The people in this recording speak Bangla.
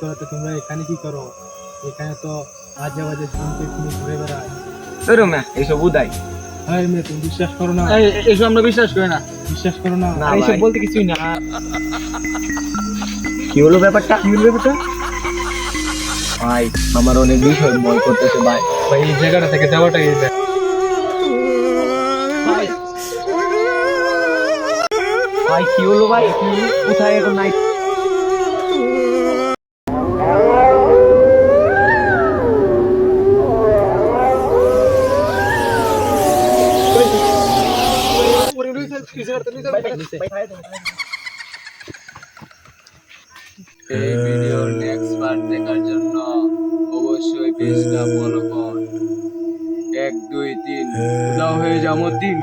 করো তো তোমরা এখানে কি করো? এখানে তো আজে বাজে ঝুমকে তুমি ঘুরে বেড়ায়। ধরো ম্যা এইসব উদাই। হ্যাঁ মেয়ে তুমি বিশ্বাস করো না। এসব আমরা বিশ্বাস করি না। বিশ্বাস করো না। এইসব বলতে কিছুই না। কি হলো ব্যাপারটা? কি হলো ব্যাপারটা? ভাই আমার অনেক বিষয় ভয় করতেছে ভাই। ভাই এই জায়গাটা থেকে যাওয়াটাই এই ভাই কি হলো ভাই? কোথায় এখন নাই? এই ভিডিওর নেক্সট পার্ট দেখার জন্য অবশ্যই পেজটা ফলো কর। এক দুই তিন। উদাও হয়ে যাব দিন